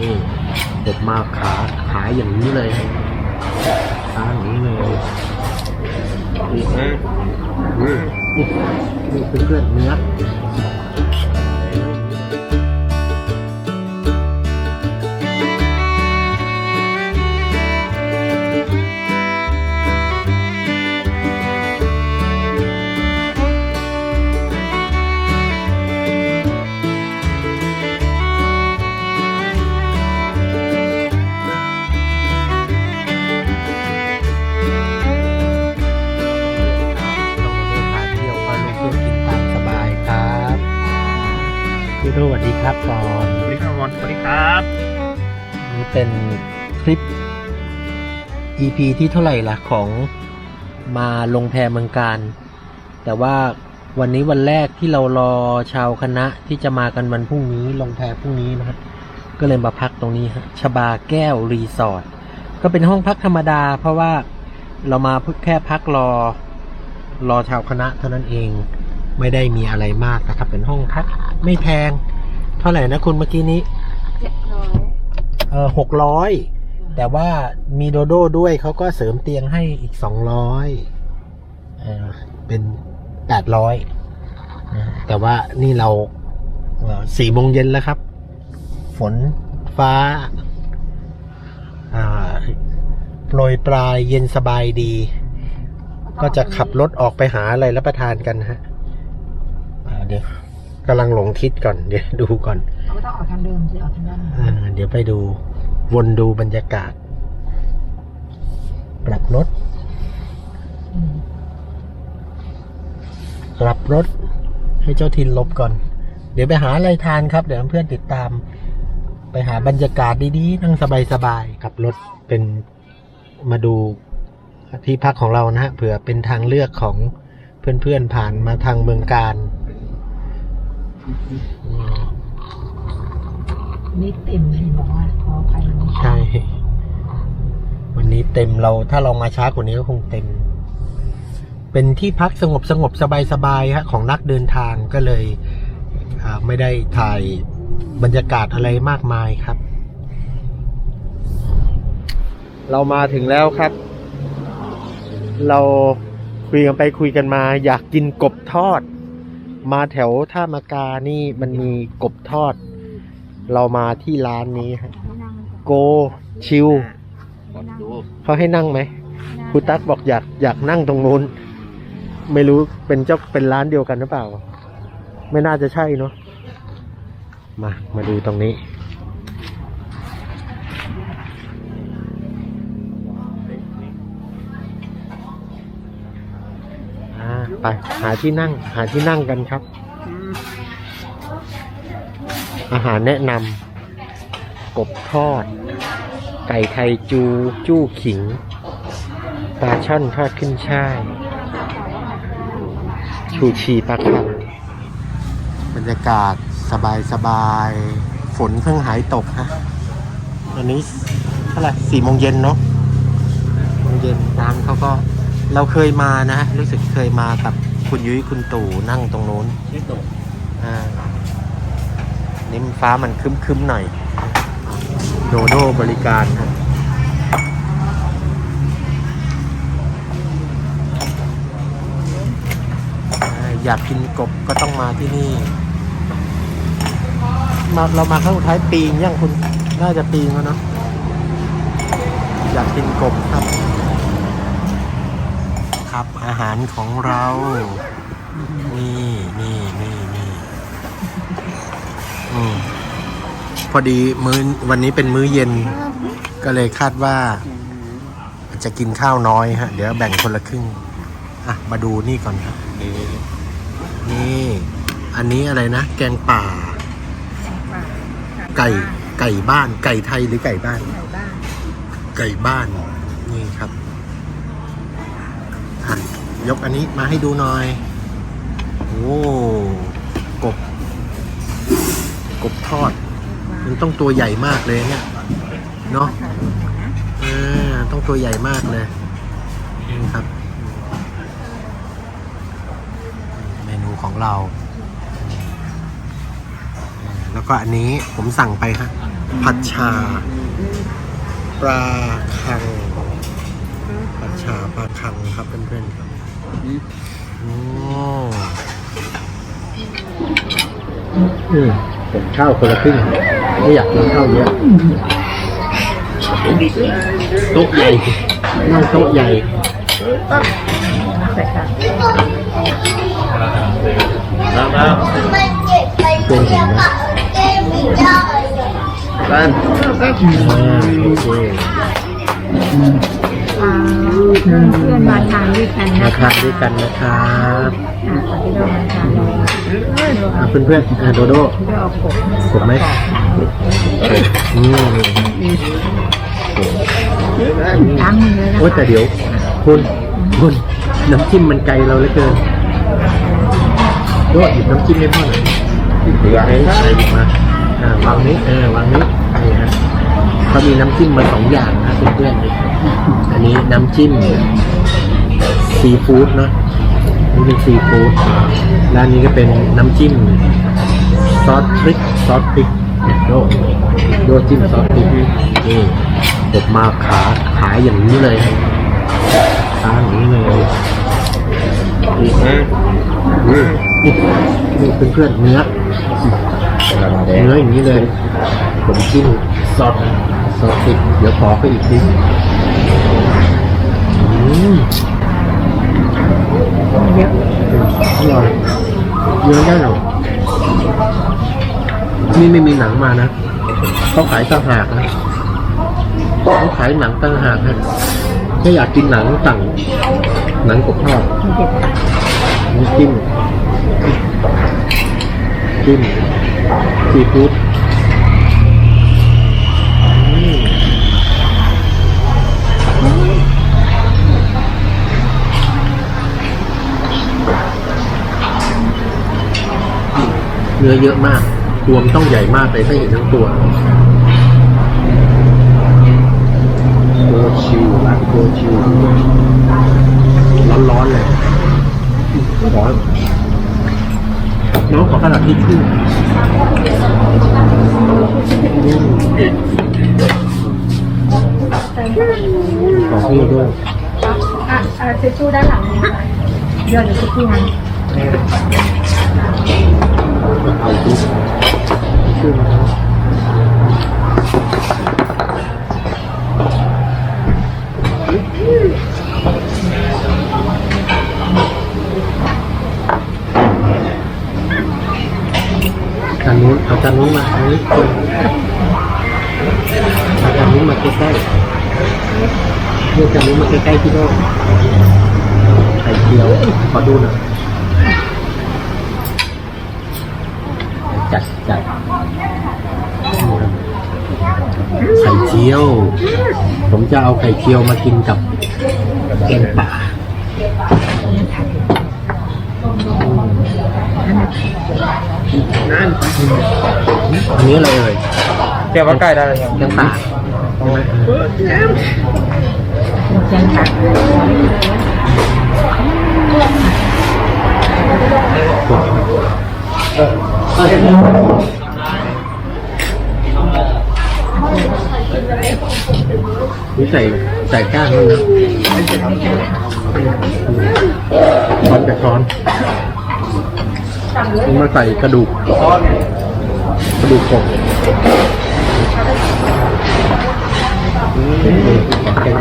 นี่เด็ดมาขาขาอย่างนี้เลยขาอย่างนี้เลยนี่นะนี่นี่นี่เพื่อนๆเนื้อ พี่โรสวัสดีครับก่อนสวัสดีครับสวัสดีครับนี่เป็นคลิป EP ที่เท่าไหร่ล่ะของมาลงแพเมืองการ แต่ว่าวันนี้วันแรกที่เรารอชาวคณะที่จะมากันวันพรุ่งนี้ลงแพพรุ่งนี้นะครับ ก็เลยมาพักตรงนี้ฮะชบาแก้วรีสอร์ทก็เป็นห้องพักธรรมดา เพราะว่าเรามาแค่พักรอรอชาวคณะเท่านั้นเอง ไม่ได้มีอะไรมากนะครับ เป็นห้องพักไม่แพง เท่าไหร่นะคุณเมื่อกี้นี้เจ็ดร้อยเออหกร้อยแต่ว่ามีโดโด้ด้วยเขาก็เสริมเตียงให้อีกสองร้อยเออเป็นแปดร้อยแต่ว่านี่เราสี่โมงเย็นแล้วครับ ฝนฟ้าอ่าโปรยปลายเย็นสบายดี ก็จะขับรถออกไปหาอะไรรับประทานกันฮะอ่าเดี๋ยวกำลังหลงทิศก่อน เดี๋ยวดูก่อนเราก็ต้องออกทางเดิมสิออกทางด้านนี้อ่าเดี๋ยวไปดูวนดูบรรยากาศ ปรับรถ อืมปรับรถ ให้เจ้าทินหลบก่อน เดี๋ยวไปหาอะไรทานครับ เดี๋ยวเพื่อนติดตาม ไปหาบรรยากาศดีๆนั่งสบายๆขับรถเป็นมาดูที่พักของเรานะฮะเผื่อเป็นทางเลือกของเพื่อนๆผ่านมาทางเมืองการอืม นี่เต็มเห็นบอกว่าขออภัยมันใช่ วันนี้เต็มเรา ถ้าเรามาช้ากว่านี้ก็คงเต็ม เป็นที่พักสงบสงบสบายสบายๆฮะ ของนักเดินทางก็เลยอ่าไม่ได้ถ่ายบรรยากาศอะไรมากมายครับ เรามาถึงแล้วครับ เราคุยกันไปคุยกันมา อยากกินกบทอด มาแถวท่ามากานี่มันมีกบทอด เรามาที่ร้านนี้ฮะโกชิวเขาให้นั่งไหมครูตั๊กบอกอยากอยากนั่งตรงนู้น ไม่รู้เป็นเจ้าเป็นร้านเดียวกันหรือเปล่า ไม่น่าจะใช่เนาะมามาดูตรงนี้ ไปหาที่นั่ง หาที่นั่งกันครับ อาหารแนะนำกบทอด ไก่ไทยจู จู้ขิงปลาช่อนทอดขึ้นช่ายชูชีปลาคังบรรยากาศสบายสบายๆฝนเพิ่งหายตกฮะตอนนี้เท่าไหร่สี่โมงเย็นเนาะโมงเย็นร้านเขาก็ เราเคยมานะ รู้สึกเคยมากับคุณยุ้ยคุณตู่นั่งตรงนู้นอ่านี่มันฟ้ามันครึ้มๆหน่อยโดโดบริการครับอ่าอยากกินกบก็ต้องมาที่นี่ มาเรามาครั้งสุดท้ายปีงยังคุณ น่าจะปีงแล้วเนาะอยากกินกบครับ ครับ อาหารของเรา นี่นี่นี่นี่อืมพอดีมื้อวันนี้เป็นมื้อเย็น ก็เลยคาดว่า จะกินข้าวน้อยฮะ เดี๋ยวแบ่งคนละครึ่ง อะ มาดูนี่ก่อนครับนี่นี่ อันนี้อะไรนะ แกงป่า ไก่ไก่บ้าน ไก่ไทยหรือไก่บ้าน ไก่บ้านไก่บ้านนี่ครับอะ ยกอันนี้มาให้ดูหน่อย โอ้กบ กบทอด มันต้องตัวใหญ่มากเลยเนี่ยเนาะเออต้องตัวใหญ่มากเลยนี่ครับ เมนูของเรา แล้วก็อันนี้ผมสั่งไปครับผัดชา ปลาคังผัดชาปลาคังครับเพื่อนๆครับ อ้อืมผมข้าวคนละครึ่งไม่อยากกินข้าวเยอะโต๊ะใหญ่นั่งโต๊ะใหญ่ใส่ค่ะเป็นเห็นไหมอ่าโอเค เพื่อนมาทานด้วยกันมานะทานด้วยกันนะครับอ่าขอที่เรามาทานเลยเอออะเพื่อนๆอะโดโดที่เราเอากบกดไหมอืมล้างมือเลยนะโอ้ยแต่คะเดี๋ยว คุณคุณน้ำจิ้มมันไกลเราเหลือเกินโดดหยิบน้ำจิ้มให้พ่อหน่อยเหลือให้ใส่หยิบมาอ่าวางนี้เออวางนี้นี่ฮะเขามีน้ำจิ้มมาสองอย่างนะเพื่อนๆ อันนี้น้ำจิ้มซีฟู้ดเนาะนี่เป็นซีฟู้ดและอันนี้ก็เป็นน้ำจิ้มซอสพริกซอสพริกโดโดจิ้มซอสพริกนี่ผมมาขาขายอย่างนี้เลยขายอย่างนี้เลยนี่นะนี่นี่นี่เพื่อนๆเนื้อเนื้ออย่างนี้เลยผมจิ้มซอสซอสพริกเดี๋ยวขอไปอีกที เยอะอร่อยเยอะได้หรอนี่ไม่มีหนังมานะเขาขายต่างหากนะเขาขายหนังต่างหากนะถ้าอยากกินหนังสั่งหนังกบทอดมันเจ็บนี่จิ้มจิ้มซีฟู้ด เนื้อเยอะมากตัวมันต้องใหญ่มากเลยถ้าเห็นทั้งตัวโกชิวร้านโกชิวร้อนๆเลยร้อนน้องขอกระดาษทิชชู่ขอพี่ด้วยอะอะเซชูด้านหลังเดี๋ยวเดี๋ยวเซตู้นเอาทิชชู่ จานนู้นเอาจานนู้นมาอันนี้คนเอาจานนู้นมาใกล้ๆเรียกจานนู้นมาใกล้ๆพี่โน้ไข่เจียวขอดูหน่อย จัดจัดไข่เจียว ผมจะเอาไข่เจียวมากินกับแกงป่านั่นอันนี้อะไรเอ่ยเกี่ยวกับไก่ได้เลยครับแกงป่าใช่ไหมแกงผัก นี่ใส่ใส่ก้านมันนะช้อนกับช้อนนี่มาใส่กระดูกกระดูกกบนี่แกง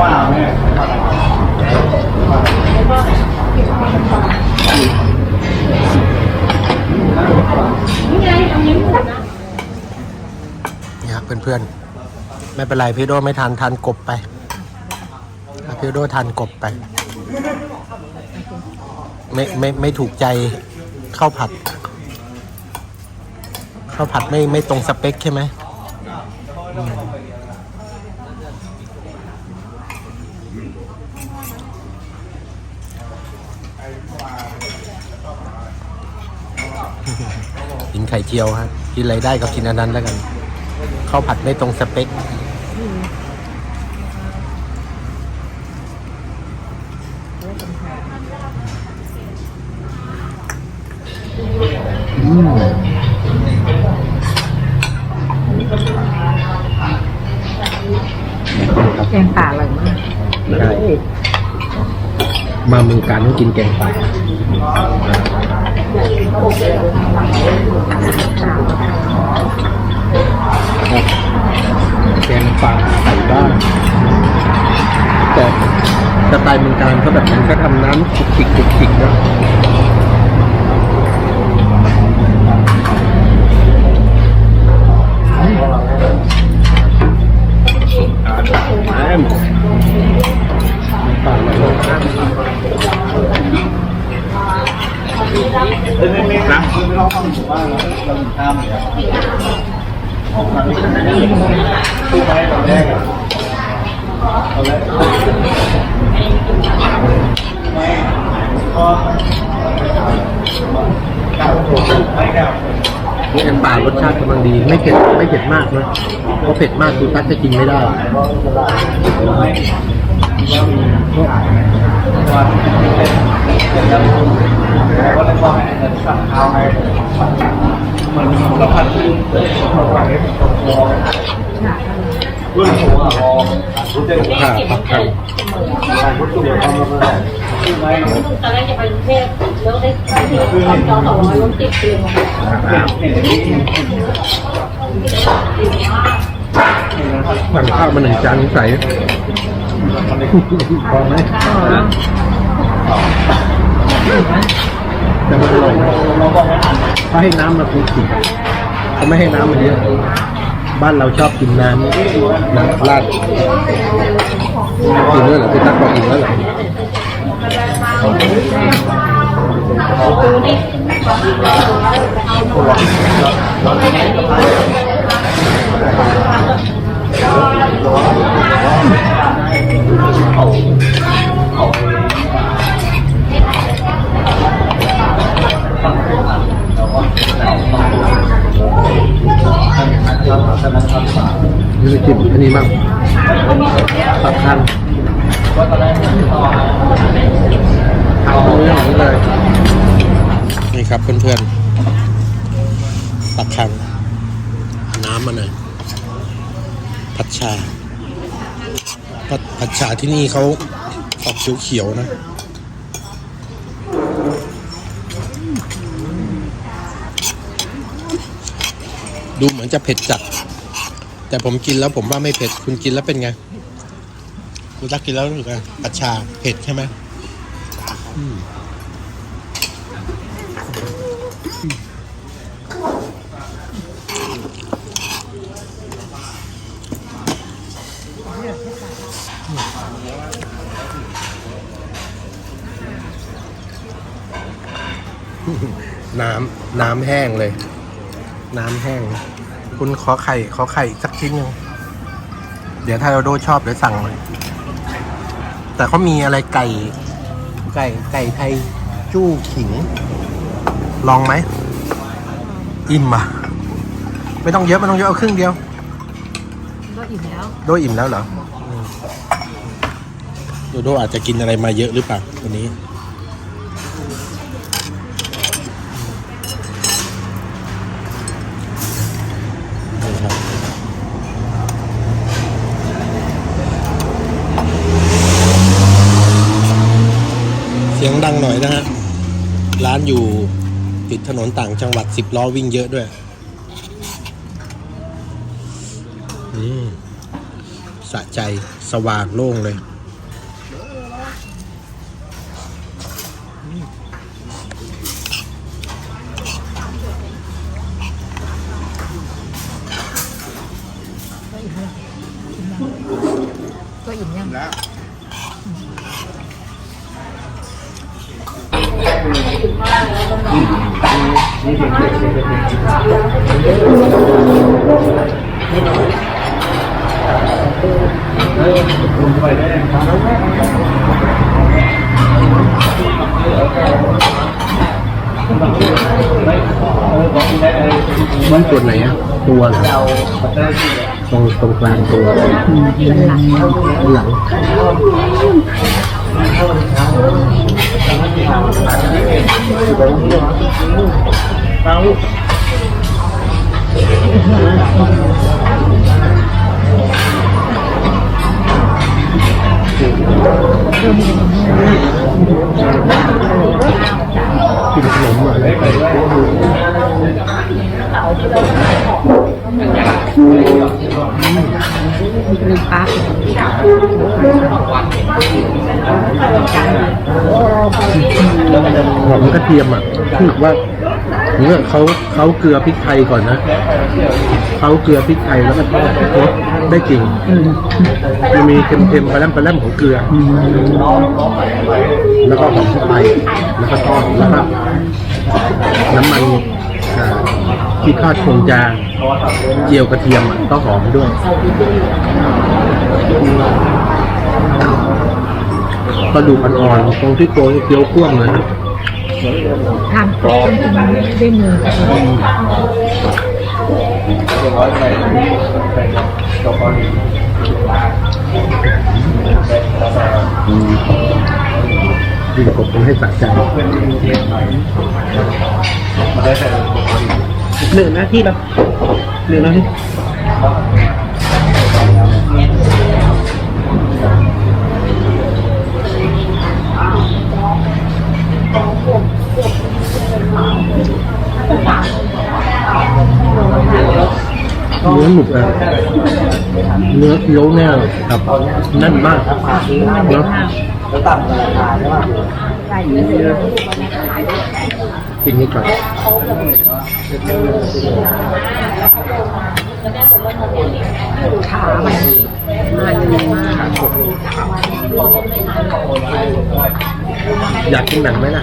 ป่านี่ครับเพื่อนๆ ไม่เป็นไรพี่โดไม่ทานทานกบไปพี่โดทานกบไป ไม่ไม่ไม่ถูกใจข้าวผัดข้าวผัดไม่ไม่ตรงสเปคใช่ไหมอืมกินไข่ เจียวครับกินอะไรได้ก็กินอันนั้นแล้วกันข้าวผัดไม่ตรงสเปคอืมแกงป่าอร่อยมากใช่มาเมืองการต้องกินแกงป่า แกงป่าใส่บ้านแต่สไตล์เมืองการเขาแบบนั้นก็ทำน้ำขุกขิกขุกขิกนะป่าอร่อยมาก เราฟังผมว่าเราเราอยู่ตามเลยครับตู้ไม้ตอนแรกอะตอนแรกไม่พอเก่าตัวไม่เก่านี่น้ำปลารสชาติกำลังดี ไม่เผ็ดไม่เผ็ดมากนะเพราะเผ็ดมากคือตั๊กจะกินไม่ได้ ค่ะผักไทยตอนแรกจะไปกรุงเทพแล้วได้ไปที่ตอนจอสองร้อยรถติดเตียงสั่งข้าวมาหนึ่งจานใส่พอไหม แต่มันอร่อยนะถ้าให้น้ำมาคุกสิเขาไม่ให้น้ำมันเยอะบ้านเราชอบกินน้ำน้ำราดกินแล้วเหรอพี่ตั๊กบอกกินแล้วเหรอนี่จะกินอันนี้บ้างตับคันเอาตรงนี้ของเลย นี่ครับเพื่อนๆตับคัน น้ำมาหน่อยผัดชา ผัดผัดชาที่นี่เขาออกเขียวๆนะดูเหมือนจะเผ็ดจัด แต่ผมกินแล้วผมว่าไม่เผ็ด คุณกินแล้วเป็นไง คุณตักกินแล้วรู้สึกไงปัชชาเผ็ดใช่ไหมอืม น้ำน้ำแห้งเลย น้ำแห้ง คุณขอไข่ขอไข่อีกสักชิ้นหนึงเดี๋ยวถ้าเราโดชอบเดี๋ยวสั่งเลย แต่เขามีอะไรไก่ ไก่ไก่ไทยจู้ขิง ลองไหม อิ่มอะ ไม่ต้องเยอะไม่ต้องเยอะเอาครึ่งเดียวก็อิ่มแล้วโดอิ่มแล้วเหรออืมโดโดอาจจะกินอะไรมาเยอะหรือเปล่าวันนี้นี่ เสียงดังหน่อยนะฮะ ร้านอยู่ติดถนนต่างจังหวัดสิบล้อวิ่งเยอะด้วยอืมสะใจสว่างโล่งเลย มันตัวไหนอะตัวเหรอตรงตรงกลางตัวหลังหลัง กินขนมมาเลยหอมกระเทียมอะคือว่า เนี่ยเขาเขาเกลือพริกไทยก่อนนะเขาเกลือพริกไทยแล้วก็ทอดรสได้กลิ่นจะมีเค็มๆปลาแรมปลาแรมของเกลืออแล้วก็หอมเข้าไปแล้วก็ทอดแล้วก็น้ำมันอ่าที่ทอดคงจะเจียวกระเทียมก็หอมด้วยกระดูกอ่อนๆตรงที่โกยเคี้ยวพ่วงเลยนะ ทานครบจริงๆด้วยมือดีกบต้องให้สะใจหนึ่งนาทีแล้วหนึ่งนาที เนื้อหนุกอะเนื้อเคี้ยวเนี่ยครับแน่นมากเนาะกินนี้ก่อนขามันมันดีมากอยากกินหนังไหมล่ะ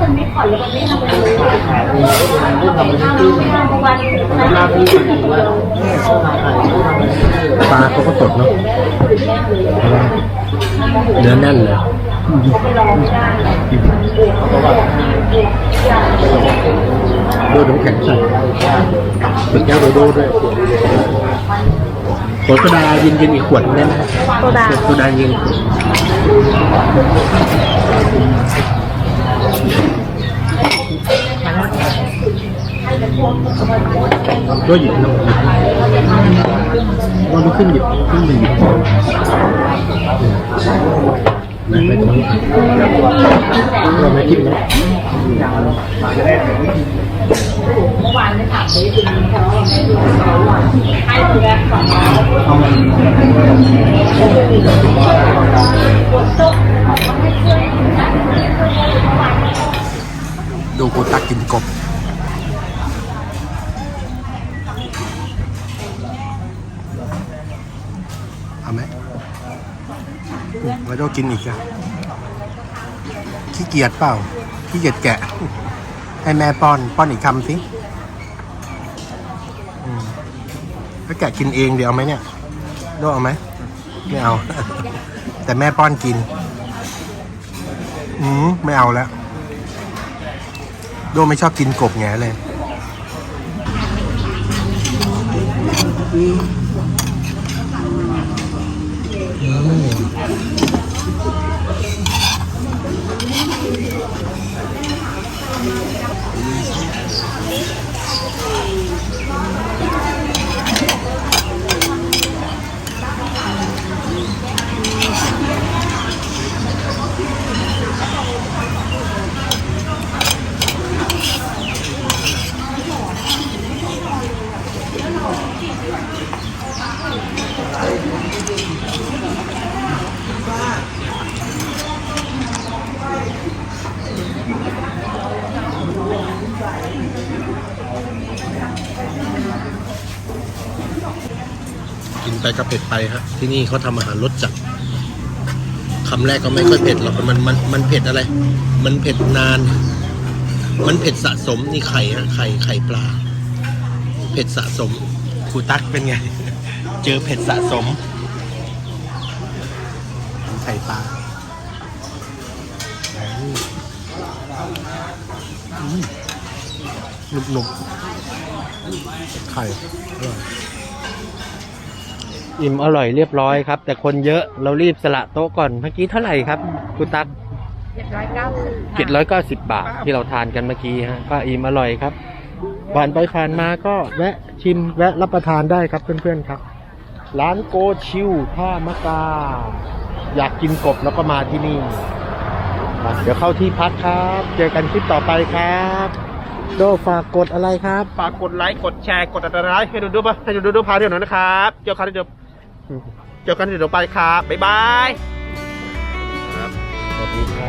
มันไม่ผ่อนแล้วมันไม่ทำอะไรเลยทำทุกวันนะปลาเขาก็สดเนาะเนื้อแน่นเลยดนน้ำแข็งใส่เป็นแก้วโดโดด้วยขวดโซดาเย็นอีกขวดได้ไหมโซดาโซดาย็น ก็หยิบน้ำมันลุกขึ้นหยิบขึ้นมาหยิบไม่ไม่ต้องเราไม่คิ ดูกูตักกินกบเอาไหมไว้ต้องกินอีกอะขี้เกียจเปล่าขี้เกียจแกะ ให้แม่ป้อนป้อนอีกคำสิอืมแล้วแกะกินเองเดี๋ยวเอาไหมเนี่ยโดเอาไหมไม่เอา แต่แม่ป้อนกิน อืมไม่เอาแล้ว โดไม่ชอบกินกบแงเลยกิน เผ็ดไปฮะที่นี่เขาทำอาหารรสจัดคำแรกก็ไม่ค่อยเผ็ดหรอกมันมันมันเผ็ดอะไร มันเผ็ดนาน มันเผ็ดสะสมนี่ไข่ฮะไข่ไข่ปลา เผ็ดสะสมครูตั๊กเป็นไง เจอเผ็ดสะสม ไข่ปลาหนุบๆไข่อร่อย อิ่มอร่อยเรียบร้อยครับ แต่คนเยอะเรารีบสละโต๊ะก่อนเมื่อกี้เท่าไหร่ครับครูตั๊กเจ็ดร้อยเก้าสิบเจ็ดร้อยเก้าสิบบาทที่เราทานกันเมื่อกี้ฮะก็อิ่มอร่อยครับผ่านไปผ่านมาก็แวะชิมแวะรับประทานได้ครับเพื่อนๆครับ ร้านโกชิวท่ามะกา อยากกินกบแล้วก็มาที่นี่อะเดี๋ยวเข้าที่พักครับ เจอกันคลิปต่อไปครับ โดฝากกดอะไรครับ ฝากกดไลค์ กดแชร์ กดติดตามให้ดูดูปะให้ดูดูดูพาเดี๋ยวหน่อยนะครับ เจอกันเดี๋ยว เจอกันเดี๋ยวไปครับ บ๊ายบายสวัสดีครับ